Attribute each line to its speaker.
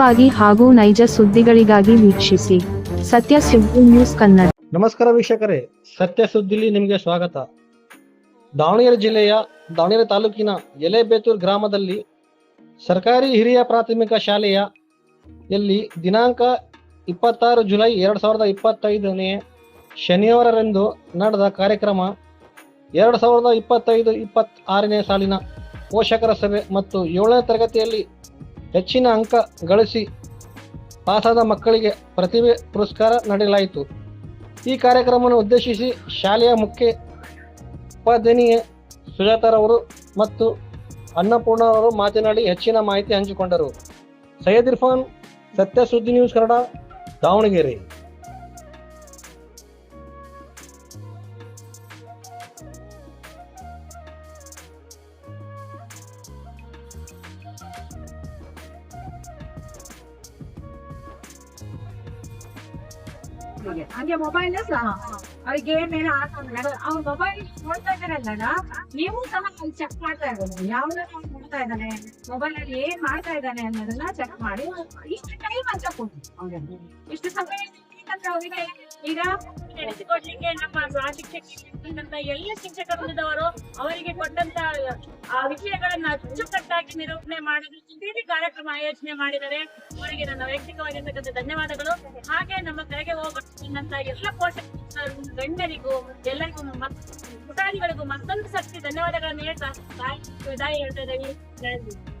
Speaker 1: ವಾಗಿ ಹಾಗೂ ನೈಜ ಸುದ್ದಿಗಳಿಗಾಗಿ ವೀಕ್ಷಿಸಿ ಸತ್ಯ ಸುದ್ದಿ ನ್ಯೂಸ್ ಕನ್ನಡ.
Speaker 2: ನಮಸ್ಕಾರ ವೀಕ್ಷಕರೇ, ಸತ್ಯ ಸುದ್ದಿಲಿ ನಿಮಗೆ ಸ್ವಾಗತ. ದಾವಣಗೆರೆ ಜಿಲ್ಲೆಯ ದಾವಣಗೆರೆ ತಾಲೂಕಿನ ಎಲೆಬೇತೂರು ಗ್ರಾಮದಲ್ಲಿ ಸರ್ಕಾರಿ ಹಿರಿಯ ಪ್ರಾಥಮಿಕ ಶಾಲೆಯ ಯಲ್ಲಿ ದಿನಾಂಕ ಇಪ್ಪತ್ತಾರು ಜುಲೈ ಎರಡು ಸಾವಿರದ ಇಪ್ಪತ್ತೈದನೇ ಶನಿವಾರರಂದು ನಡೆದ ಕಾರ್ಯಕ್ರಮ ಎರಡು ಸಾವಿರದ ಇಪ್ಪತ್ತೈದು, ಇಪ್ಪತ್ತಾರನೇ ಸಾಲಿನ ಪೋಷಕರ ಸಭೆ ಮತ್ತು ಏಳನೇ ತರಗತಿಯಲ್ಲಿ ಹೆಚ್ಚಿನ ಅಂಕ ಗಳಿಸಿ ಪಾಸಾದ ಮಕ್ಕಳಿಗೆ ಪ್ರತಿಭೆ ಪುರಸ್ಕಾರ ನೀಡಲಾಯಿತು. ಈ ಕಾರ್ಯಕ್ರಮವನ್ನು ಉದ್ದೇಶಿಸಿ ಶಾಲೆಯ ಮುಖ್ಯ ಉಪಾಧ್ಯಾಯ ಸುಜಾತಾರವರು ಮತ್ತು ಅನ್ನಪೂರ್ಣರವರು ಮಾತನಾಡಿ ಹೆಚ್ಚಿನ ಮಾಹಿತಿ ಹಂಚಿಕೊಂಡರು. ಸೈಯದ್ ಇರ್ಫಾನ್ ಸತ್ಯ ಸುದ್ದಿ ನ್ಯೂಸ್ ಕನ್ನಡ, ದಾವಣಗೆರೆ.
Speaker 3: ಹಂಗೆ ಮೊಬೈಲ್ ಅವ್ರಿಗೆ ಗೇಮ್ ಏನೋ ಅವ್ರ ಮೊಬೈಲ್ ನೋಡ್ತಾ ಇದಾರಲ್ಲ ನೀವು ಸಹ ಅಲ್ಲಿ ಚೆಕ್ ಮಾಡ್ತಾ ಇರೋದು. ಯಾವ್ದಾರ ಅವ್ನು ನೋಡ್ತಾ ಇದ್ದಾನೆ ಮೊಬೈಲ್ ಅಲ್ಲಿ ಏನ್ ಮಾಡ್ತಾ ಇದ್ದಾನೆ ಅನ್ನೋದನ್ನ ಚೆಕ್ ಮಾಡಿ. ಇಷ್ಟು ಟೈಮ್ ಅಂತ ಕೊಡಿ ಅವ್ರಿಗೆ. ಇಷ್ಟು ಸಮಯ ಅವ್ರಿಗೆ ಈಗ
Speaker 4: ನಡೆಸಿಕೊಡ್ಲಿಕ್ಕೆ ನಮ್ಮ ಶಿಕ್ಷಕ ಎಲ್ಲ ಶಿಕ್ಷಕರು ಅವರಿಗೆ ಕೊಟ್ಟಂತ, ಆ ವಿಷಯಗಳನ್ನ ಅಚ್ಚುಕಟ್ಟಾಗಿ ನಿರೂಪಣೆ ಮಾಡಿದ್ರು. ಇದೇ ಕಾರ್ಯಕ್ರಮ ಆಯೋಜನೆ ಮಾಡಿದರೆ ಅವರಿಗೆ ನನ್ನ ವೈಯಕ್ತಿಕವಾಗಿರ್ತಕ್ಕಂಥ ಧನ್ಯವಾದಗಳು. ಹಾಗೆ ನಮ್ಮ ಕರೆಗೆ ಹೋಗುವಂತ ಎಲ್ಲ ಪೋಷಕ ಗಣ್ಯರಿಗೂ, ಎಲ್ಲರಿಗೂ ಪುಟಾಣಿಗಳಿಗೂ ಮತ್ತೊಂದು ಸರ್ತಿ ಧನ್ಯವಾದಗಳನ್ನು ಹೇಳ್ತಾ ಹೇಳ್ತಾ ಇದ್ದೇವೆ.